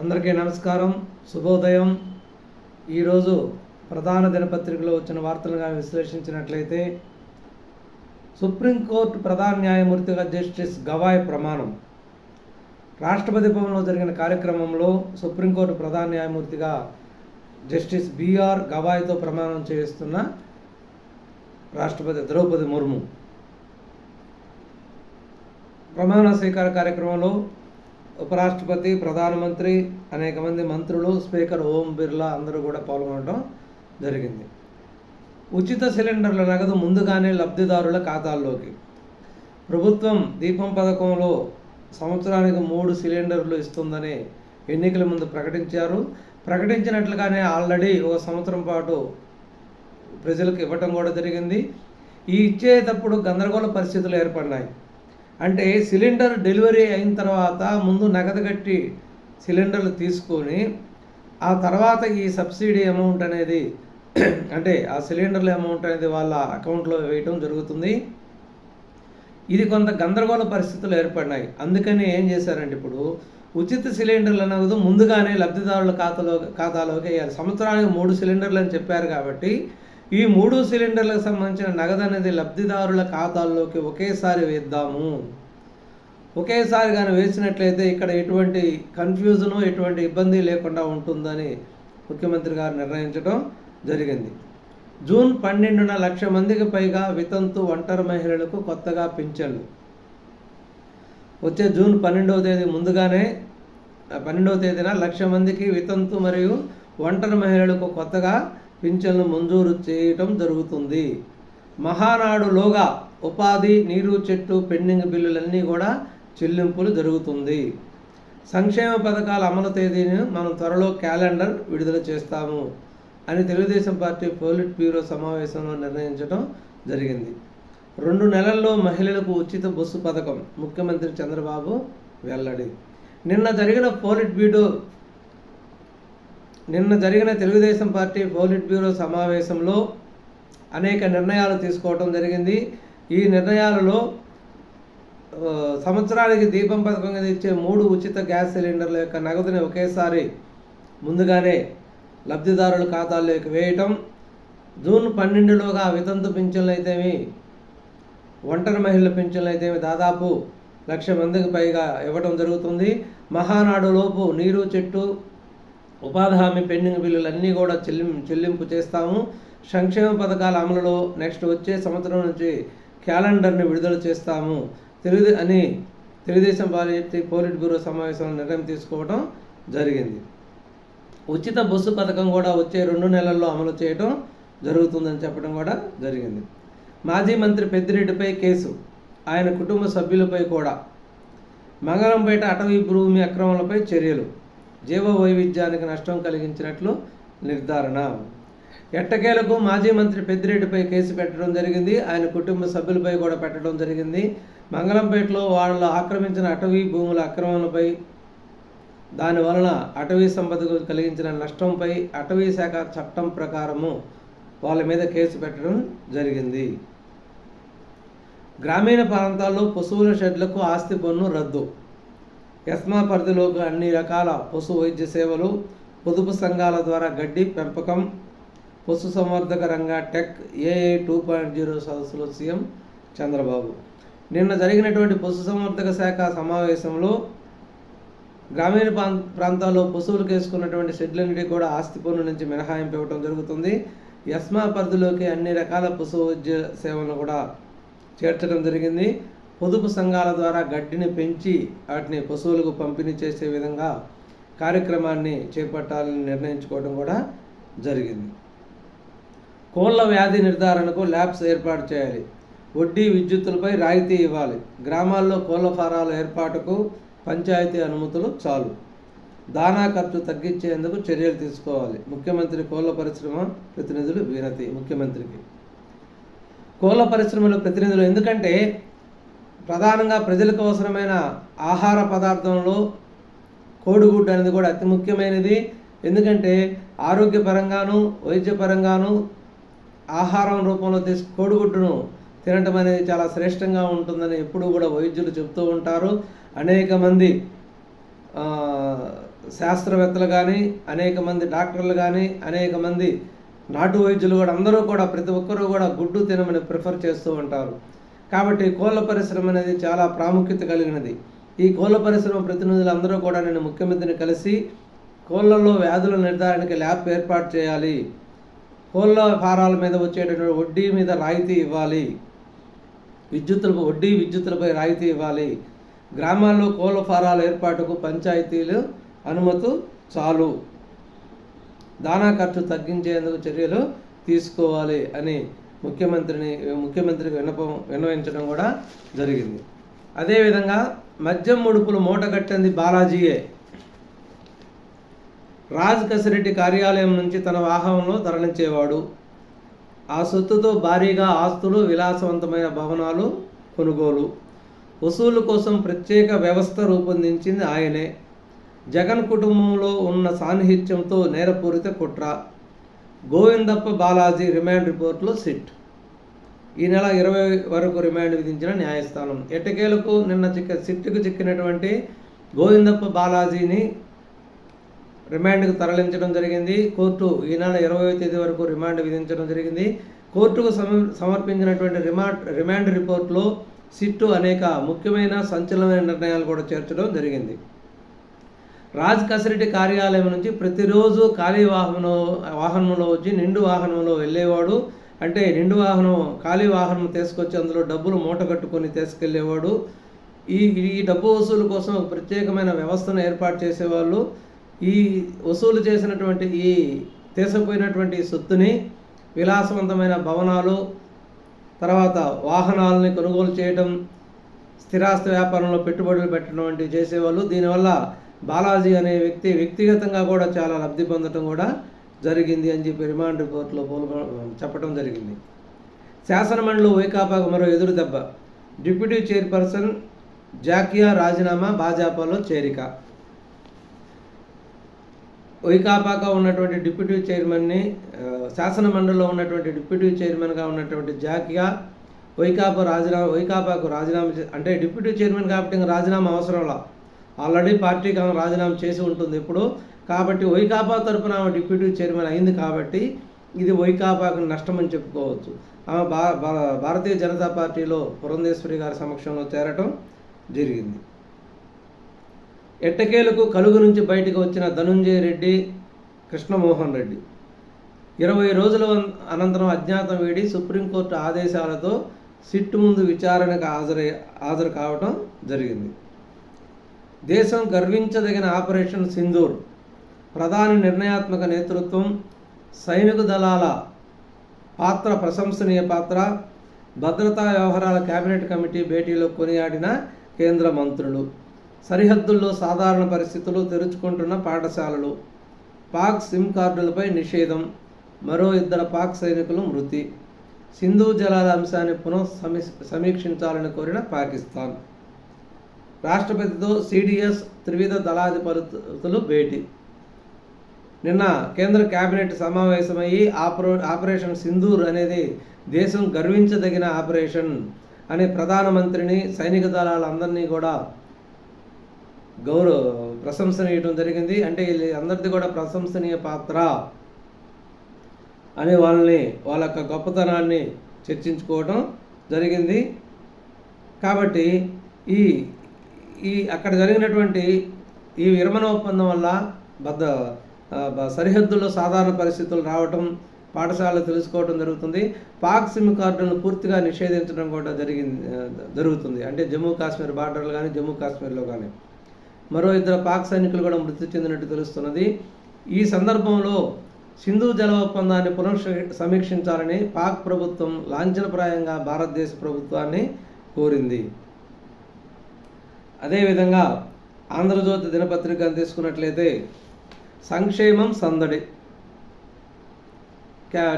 అందరికీ నమస్కారం శుభోదయం. ఈరోజు ప్రధాన దినపత్రికలో వచ్చిన వార్తలుగా విశ్లేషించినట్లయితే సుప్రీంకోర్టు ప్రధాన న్యాయమూర్తిగా జస్టిస్ గవాయ్ ప్రమాణం. రాష్ట్రపతి భవన్లో జరిగిన కార్యక్రమంలో సుప్రీంకోర్టు ప్రధాన న్యాయమూర్తిగా జస్టిస్ బిఆర్ గవాయ్తో ప్రమాణం చేయిస్తున్న రాష్ట్రపతి ద్రౌపది ముర్ము. ప్రమాణ స్వీకార కార్యక్రమంలో ఉపరాష్ట్రపతి ప్రధానమంత్రి అనేక మంది మంత్రులు స్పీకర్ ఓం బిర్లా అందరూ కూడా పాల్గొనడం జరిగింది. ఉచిత సిలిండర్ల నగదు ముందుగానే లబ్ధిదారుల ఖాతాల్లోకి. ప్రభుత్వం దీపం పథకంలో సంవత్సరానికి మూడు సిలిండర్లు ఇస్తుందని ఎన్నికల ముందు ప్రకటించారు. ప్రకటించినట్లుగానే ఆల్రెడీ ఒక సంవత్సరం పాటు ప్రజలకు ఇవ్వటం కూడా జరిగింది. ఈ ఇచ్చేటప్పుడు గందరగోళ పరిస్థితులు ఏర్పడినాయి. అంటే సిలిండర్ డెలివరీ అయిన తర్వాత ముందు నగదు కట్టి సిలిండర్లు తీసుకొని ఆ తర్వాత ఈ సబ్సిడీ అమౌంట్ అనేది అంటే ఆ సిలిండర్ల అమౌంట్ అనేది వాళ్ళ అకౌంట్లో వేయటం జరుగుతుంది. ఇది కొంత గందరగోళ పరిస్థితులు ఏర్పడినాయి. అందుకని ఏం చేశారంటే ఇప్పుడు ఉచిత సిలిండర్లు నగదు ముందుగానే లబ్ధిదారుల ఖాతాలో ఖాతాలోకి వేయాలి. సంవత్సరానికి మూడు సిలిండర్లు అని చెప్పారు కాబట్టి ఈ మూడు సిలిండర్లకు సంబంధించిన నగదు అనేది లబ్ధిదారుల ఖాతాల్లోకి ఒకేసారి వేద్దాము. ఒకేసారి కానీ వేసినట్లయితే ఇక్కడ ఎటువంటి కన్ఫ్యూజను ఎటువంటి ఇబ్బంది లేకుండా ఉంటుందని ముఖ్యమంత్రి గారు నిర్ణయించడం జరిగింది. జూన్ పన్నెండున లక్ష మందికి పైగా వితంతు ఒంటరి మహిళలకు కొత్తగా పింఛన్లు. వచ్చే జూన్ పన్నెండవ తేదీ ముందుగానే పన్నెండవ తేదీన లక్ష మందికి వితంతు మరియు ఒంటరి మహిళలకు కొత్తగా పింఛన్లు మంజూరు చేయటం జరుగుతుంది. మహానాడులోగా ఉపాధి నీరు చెట్టు పెండింగ్ బిల్లులన్నీ కూడా చెల్లింపులు జరుగుతుంది. సంక్షేమ పథకాల అమలు తేదీని మనం త్వరలో క్యాలెండర్ విడుదల చేస్తాము అని తెలుగుదేశం పార్టీ పోలిట్ బ్యూరో సమావేశంలో నిర్ణయించడం జరిగింది. రెండు నెలల్లో మహిళలకు ఉచిత బస్సు పథకం ముఖ్యమంత్రి చంద్రబాబు వెల్లడి. నిన్న జరిగిన పోలిట్ బ్యూరో నిన్న జరిగిన తెలుగుదేశం పార్టీ పోలిట్ బ్యూరో సమావేశంలో అనేక నిర్ణయాలు తీసుకోవడం జరిగింది. ఈ నిర్ణయాలలో సంవత్సరానికి దీపం పథకం కింద ఇచ్చే మూడు ఉచిత గ్యాస్ సిలిండర్ల యొక్క నగదుని ఒకేసారి ముందుగానే లబ్ధిదారుల ఖాతాల్లోకి వేయటం. జూన్ పన్నెండులోగా వితంతు పింఛన్లు అయితేమి ఒంటరి మహిళల పింఛన్లు అయితేమి దాదాపు లక్ష మందికి పైగా ఇవ్వడం జరుగుతుంది. మహానాడులోపు నీరు చెట్టు ఉపాధి హామీ పెండింగ్ బిల్లులు అన్నీ కూడా చెల్లిం చెల్లింపు చేస్తాము. సంక్షేమ పథకాల అమలులో నెక్స్ట్ వచ్చే సంవత్సరం నుంచి క్యాలెండర్ని విడుదల చేస్తాము. తెలుగు అని తెలుగుదేశం పార్టీ పోలిట్ బ్యూరో సమావేశంలో నిర్ణయం తీసుకోవడం జరిగింది. ఉచిత బస్సు పథకం కూడా వచ్చే రెండు నెలల్లో అమలు చేయడం జరుగుతుందని చెప్పడం కూడా జరిగింది. మాజీ మంత్రి పెద్దిరెడ్డిపై కేసు. ఆయన కుటుంబ సభ్యులపై కూడా. మంగళంపేట అటవీ భూమి అక్రమాలపై చర్యలు. జీవ వైవిధ్యానికి నష్టం కలిగించినట్లు నిర్ధారణ. ఎట్టకేలకు మాజీ మంత్రి పెద్దిరెడ్డిపై కేసు పెట్టడం జరిగింది. ఆయన కుటుంబ సభ్యులపై కూడా పెట్టడం జరిగింది. మంగళంపేటలో వాళ్ళు ఆక్రమించిన అటవీ భూముల అక్రమాలపై దాని వలన అటవీ సంపదకు కలిగించిన నష్టంపై అటవీ శాఖ చట్టం ప్రకారము వాళ్ళ మీద కేసు పెట్టడం జరిగింది. గ్రామీణ ప్రాంతాల్లో పశువుల షెడ్లకు ఆస్తి పన్ను రద్దు. ఎస్మా పరిధిలోకి అన్ని రకాల పశు వైద్య సేవలు పొదుపు సంఘాల ద్వారా గడ్డి పెంపకం పశు సంవర్ధక రంగ tech AA two point zero సదస్సులో సీఎం చంద్రబాబు. నిన్న జరిగినటువంటి పశు సంవర్ధక శాఖ సమావేశంలో గ్రామీణ ప్రాంతాల్లో పశువులు వేసుకున్నటువంటి షెడ్లన్నిటికీ కూడా ఆస్తి పన్ను నుంచి మినహాయింపు ఇవ్వడం జరుగుతుంది. ఎస్మా పరిధిలోకి అన్ని రకాల పశు వైద్య సేవలను కూడా చేర్చడం జరిగింది. పొదుపు సంఘాల ద్వారా గడ్డిని పెంచి వాటిని పశువులకు పంపిణీ చేసే విధంగా కార్యక్రమాన్ని చేపట్టాలని నిర్ణయించుకోవడం కూడా జరిగింది. కోళ్ళ వ్యాధి నిర్ధారణకు ల్యాబ్స్ ఏర్పాటు చేయాలి. వడ్డీ విద్యుత్తులపై రాయితీ ఇవ్వాలి. గ్రామాల్లో కోళ్ళ ఫారాల ఏర్పాటుకు పంచాయతీ అనుమతులు చాలు. దానా ఖర్చు తగ్గించేందుకు చర్యలు తీసుకోవాలి. ముఖ్యమంత్రి కోళ్ళ పరిశ్రమ ప్రతినిధులు వినతి ముఖ్యమంత్రికి. కోళ్ళ పరిశ్రమల ప్రతినిధులు ఎందుకంటే ప్రధానంగా ప్రజలకు అవసరమైన ఆహార పదార్థంలో కోడిగుడ్డు అనేది కూడా అతి ముఖ్యమైనది. ఎందుకంటే ఆరోగ్యపరంగాను వైద్యపరంగాను ఆహారం రూపంలో తీసు కోడిగుడ్డును తినటం అనేది చాలా శ్రేష్టంగా ఉంటుందని ఎప్పుడూ కూడా వైద్యులు చెప్తూ ఉంటారు. అనేక మంది శాస్త్రవేత్తలు కానీ అనేక మంది డాక్టర్లు కానీ అనేక మంది నాటు వైద్యులు కూడా అందరూ కూడా ప్రతి ఒక్కరూ కూడా గుడ్డు తినమని ప్రిఫర్ చేస్తూ ఉంటారు. కాబట్టి కోళ్ళ పరిశ్రమ అనేది చాలా ప్రాముఖ్యత కలిగినది. ఈ కోళ్ళ పరిశ్రమ ప్రతినిధులు అందరూ కూడా నేను ముఖ్యమంత్రిని కలిసి కోళ్ళల్లో వ్యాధుల నిర్ధారణకి ల్యాబ్ ఏర్పాటు చేయాలి. కోళ్ళ ఫారాల మీద వచ్చేటటువంటి వడ్డీ మీద రాయితీ ఇవ్వాలి. విద్యుత్తులకు వడ్డీ విద్యుత్తులపై రాయితీ ఇవ్వాలి. గ్రామాల్లో కోళ్ళ ఫారాల ఏర్పాటుకు పంచాయతీలు అనుమతు చాలు. దానా ఖర్చు తగ్గించేందుకు చర్యలు తీసుకోవాలి అని ముఖ్యమంత్రిని ముఖ్యమంత్రికి విన్నపం విన్నవించడం కూడా జరిగింది. అదేవిధంగా మద్యం ముడుపులు మూట కట్టింది బాలాజీయే. రాజ్ కసిరెడ్డి కార్యాలయం నుంచి తన వాహనంలో తరలించేవాడు. ఆ సొత్తుతో భారీగా ఆస్తులు విలాసవంతమైన భవనాలు కొనుగోలు. వసూలు కోసం ప్రత్యేక వ్యవస్థ రూపొందించింది ఆయనే. జగన్ కుటుంబంలో ఉన్న సాన్నిహిత్యంతో నేరపూరిత కుట్ర. గోవిందప్ప బాలాజీ రిమాండ్ రిపోర్ట్లో సిట్. ఈ నెల ఇరవై వరకు రిమాండ్ విధించిన న్యాయస్థానం. ఎట్టకేలకు నిన్న చిక్క సిట్టుకు చిక్కినటువంటి గోవిందప్ప బాలాజీని రిమాండ్కు తరలించడం జరిగింది. కోర్టు ఈ నెల ఇరవై తేదీ వరకు రిమాండ్ విధించడం జరిగింది. కోర్టుకు సమర్పించినటువంటి రిమాండ్ రిమాండ్ రిపోర్ట్లో సిట్టు అనేక ముఖ్యమైన సంచలనమైన నిర్ణయాలు కూడా చేర్చడం జరిగింది. రాజ్ కసిరెడ్డి కార్యాలయం నుంచి ప్రతిరోజు ఖాళీ వాహనం వాహనంలో వచ్చి నిండు వాహనంలో వెళ్ళేవాడు. అంటే నిండు వాహనం ఖాళీ వాహనం తీసుకొచ్చి అందులో డబ్బులు మూట కట్టుకొని తీసుకెళ్ళేవాడు ఈ ఈ డబ్బు వసూలు కోసం ఒక ప్రత్యేకమైన వ్యవస్థను ఏర్పాటు చేసేవాళ్ళు. ఈ వసూలు చేసినటువంటి ఈ తీసుకుపోయినటువంటి సొత్తుని విలాసవంతమైన భవనాలు తర్వాత వాహనాలని కొనుగోలు చేయడం స్థిరాస్తి వ్యాపారంలో పెట్టుబడులు పెట్టడం వంటివి చేసేవాళ్ళు. దీనివల్ల బాలాజీ అనే వ్యక్తి వ్యక్తిగతంగా కూడా చాలా లబ్ధి పొందటం కూడా జరిగింది అని చెప్పి రిమాండ్ రిపోర్ట్లో పోల్గొ చెప్పడం జరిగింది. శాసనమండలి వైకాపాకు మరో ఎదురు దెబ్బ. డిప్యూటీ చైర్పర్సన్ జాకియా రాజీనామా భాజపాలో చేరిక. వైకాపాగా ఉన్నటువంటి డిప్యూటీ చైర్మన్ని శాసనమండలిలో ఉన్నటువంటి డిప్యూటీ చైర్మన్గా ఉన్నటువంటి జాకియా వైకాపా రాజీనామా వైకాపాకు రాజీనామా అంటే డిప్యూటీ చైర్మన్ కాబట్టి ఇంకా రాజీనామా అవసరంలా. ఆల్రెడీ పార్టీకి ఆమె రాజీనామా చేసి ఉంటుంది ఇప్పుడు కాబట్టి వైకాపా తరపున ఆమె డిప్యూటీ చైర్మన్ అయింది కాబట్టి ఇది వైకాపాకు నష్టం అని చెప్పుకోవచ్చు. ఆమె భారతీయ జనతా పార్టీలో పురంధేశ్వరి గారి సమక్షంలో చేరటం జరిగింది. ఎట్టకేలకు కలుగు నుంచి బయటకు వచ్చిన ధనుంజయ రెడ్డి కృష్ణమోహన్ రెడ్డి. ఇరవై రోజుల అనంతరం అజ్ఞాతం వేడి సుప్రీంకోర్టు ఆదేశాలతో సిట్టు ముందు విచారణకు హాజరై హాజరు కావడం జరిగింది. దేశం గర్వించదగిన ఆపరేషన్ సింధూర్. ప్రధాని నిర్ణయాత్మక నేతృత్వం సైనిక దళాల పాత్ర ప్రశంసనీయ పాత్ర భద్రతా వ్యవహారాల కేబినెట్ కమిటీ భేటీలో కొనియాడిన కేంద్ర మంత్రులు. సరిహద్దుల్లో సాధారణ పరిస్థితులు తెరుచుకుంటున్న పాఠశాలలు. పాక్ సిమ్ కార్డులపై నిషేధం. మరో ఇద్దరు పాక్ సైనికులు మృతి. సింధు జలాల అంశాన్ని పునః సమీక్షించాలని కోరిన పాకిస్తాన్. రాష్ట్రపతితో సిడిఎస్ త్రివిధ దళాధిపతులు భేటీ. నిన్న కేంద్ర కేబినెట్ సమావేశమయ్యి ఆపరో ఆపరేషన్ సింధూర్ అనేది దేశం గర్వించదగిన ఆపరేషన్ అనే ప్రధానమంత్రిని సైనిక దళాలందరినీ కూడా గౌరవ ప్రశంసనీయటం జరిగింది. అంటే అందరిది కూడా ప్రశంసనీయ పాత్ర అని వాళ్ళని వాళ్ళ యొక్క గొప్పతనాన్ని చర్చించుకోవటం జరిగింది. కాబట్టి ఈ ఈ అక్కడ జరిగినటువంటి ఈ విరమణ ఒప్పందం వల్ల బద్ద సరిహద్దుల్లో సాధారణ పరిస్థితులు రావటం పాఠశాలలు తెలుసుకోవడం జరుగుతుంది. పాక్ సిమ్ కార్డులను పూర్తిగా నిషేధించడం కూడా జరిగింది జరుగుతుంది. అంటే జమ్మూ కాశ్మీర్ బార్డర్లు కానీ జమ్మూ కాశ్మీర్లో కానీ మరో ఇద్దరు పాక్ సైనికులు కూడా మృతి చెందినట్టు తెలుస్తున్నది. ఈ సందర్భంలో సింధు జల ఒప్పందాన్ని పునః సమీక్షించాలని పాక్ ప్రభుత్వం లాంఛనప్రాయంగా భారతదేశ ప్రభుత్వాన్ని కోరింది. అదేవిధంగా ఆంధ్రజ్యోతి దినపత్రిక తీసుకున్నట్లయితే సంక్షేమం సందడి.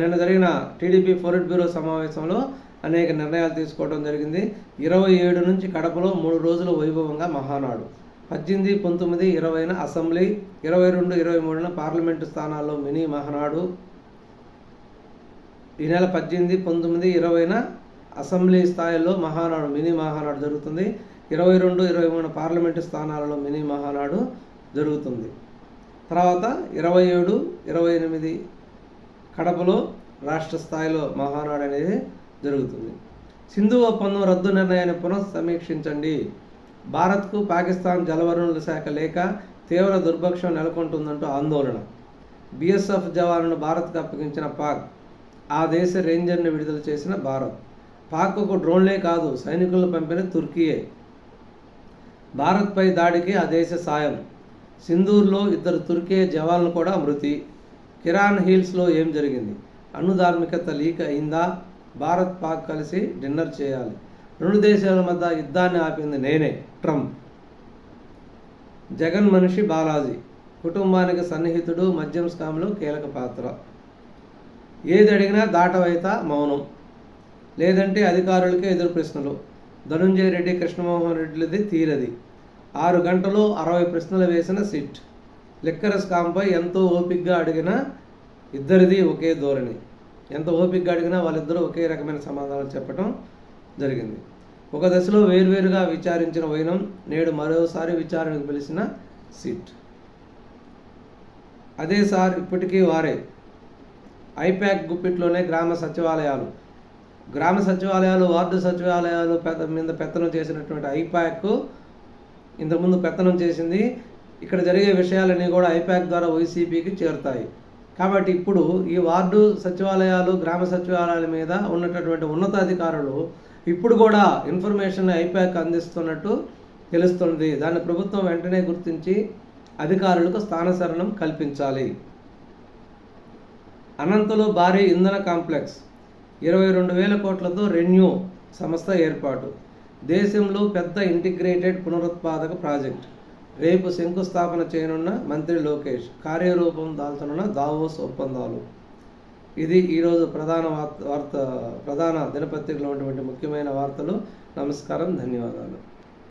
నిన్న జరిగిన టీడీపీ ఫోరెట్ బ్యూరో సమావేశంలో అనేక నిర్ణయాలు తీసుకోవడం జరిగింది. ఇరవై ఏడు నుంచి కడపలో మూడు రోజులు వైభవంగా మహానాడు. పద్దెనిమిది పంతొమ్మిది ఇరవైన అసెంబ్లీ ఇరవై రెండు ఇరవై మూడున పార్లమెంటు స్థానాల్లో మినీ మహానాడు. ఈ నెల పద్దెనిమిది పంతొమ్మిది ఇరవైన అసెంబ్లీ స్థాయిలో మహానాడు మినీ మహానాడు జరుగుతుంది. ఇరవై రెండు ఇరవై మూడు పార్లమెంటు స్థానాలలో మినీ మహానాడు జరుగుతుంది. తర్వాత ఇరవై ఏడు ఇరవై ఎనిమిది కడపలో రాష్ట్ర స్థాయిలో మహానాడు అనేది జరుగుతుంది. సింధు ఒప్పందం రద్దు నిర్ణయాన్ని పునఃసమీక్షించండి. భారత్కు పాకిస్తాన్ జలవనరుల శాఖ లేక తీవ్ర దుర్భక్షం నెలకొంటుందంటూ ఆందోళన. బీఎస్ఎఫ్ జవాన్లను భారత్కు అప్పగించిన పాక్ ఆ దేశ రేంజర్ని విడుదల చేసిన భారత్. పాక్కు డ్రోన్లే కాదు సైనికులను పంపిన తుర్కీయే. భారత్పై దాడికి ఆ దేశ సాయం. సింధూర్లో ఇద్దరు తుర్కే జవాన్లు కూడా మృతి. కిరాన్ హిల్స్లో ఏం జరిగింది? అణుధార్మికత లీక్ అయిందా? భారత్ పాక్ కలిసి డిన్నర్ చేయాలి. రెండు దేశాల మధ్య యుద్ధాన్ని ఆపింది నేనే ట్రంప్. జగన్ మనిషి బాలాజీ. కుటుంబానికి సన్నిహితుడు మద్యం స్కామ్లో కీలక పాత్ర. ఏది అడిగినా దాటవైత మౌనం. లేదంటే అధికారులకే ఎదురు ప్రశ్నలు. ధనుంజయ రెడ్డి కృష్ణమోహన్ రెడ్డిది తీరది. ఆరు గంటలు అరవై ప్రశ్నలు వేసిన సిట్. లిక్కరస్ కాంపై ఎంతో ఓపిక్గా అడిగిన ఇద్దరిది ఒకే ధోరణి. ఎంత ఓపిక్గా అడిగినా వాళ్ళిద్దరూ ఒకే రకమైన సమాధానాలు చెప్పడం జరిగింది. ఒక దశలో వేర్వేరుగా విచారించిన వైనం నేడు మరోసారి విచారణకు పిలిచిన సిట్. అదే సార్ ఇప్పటికీ వారే. ఐప్యాక్ గుప్పిట్లోనే గ్రామ సచివాలయాలు. గ్రామ సచివాలయాలు వార్డు సచివాలయాలు పెద్ద మీద పెత్తనం చేసినటువంటి ఐప్యాక్ ఇంతకుముందు పెత్తనం చేసింది. ఇక్కడ జరిగే విషయాలన్నీ కూడా ఐపాక్ ద్వారా వైసీపీకి చేరుతాయి. కాబట్టి ఇప్పుడు ఈ వార్డు సచివాలయాలు గ్రామ సచివాలయాల మీద ఉన్నటువంటి ఉన్నతాధికారులు ఇప్పుడు కూడా ఇన్ఫర్మేషన్ ఐపాక్ అందిస్తున్నట్టు తెలుస్తుంది దాన్ని ప్రభుత్వం వెంటనే గుర్తించి అధికారులకు స్థానశరణం కల్పించాలి. అనంతలో భారీ ఇంధన కాంప్లెక్స్. ఇరవై రెండు వేల కోట్లతో రెన్యూ సంస్థ ఏర్పాటు. దేశంలో పెద్ద ఇంటిగ్రేటెడ్ పునరుత్పాదక ప్రాజెక్ట్. రేపు శంకుస్థాపన చేయనున్న మంత్రి లోకేష్ కార్యరూపం దాల్చనున్న దావోస్ ఒప్పందాలు. ఇది ఈరోజు ప్రధాన వార్త వార్త ప్రధాన దినపత్రికలో ఉన్నటువంటి ముఖ్యమైన వార్తలు. నమస్కారం ధన్యవాదాలు.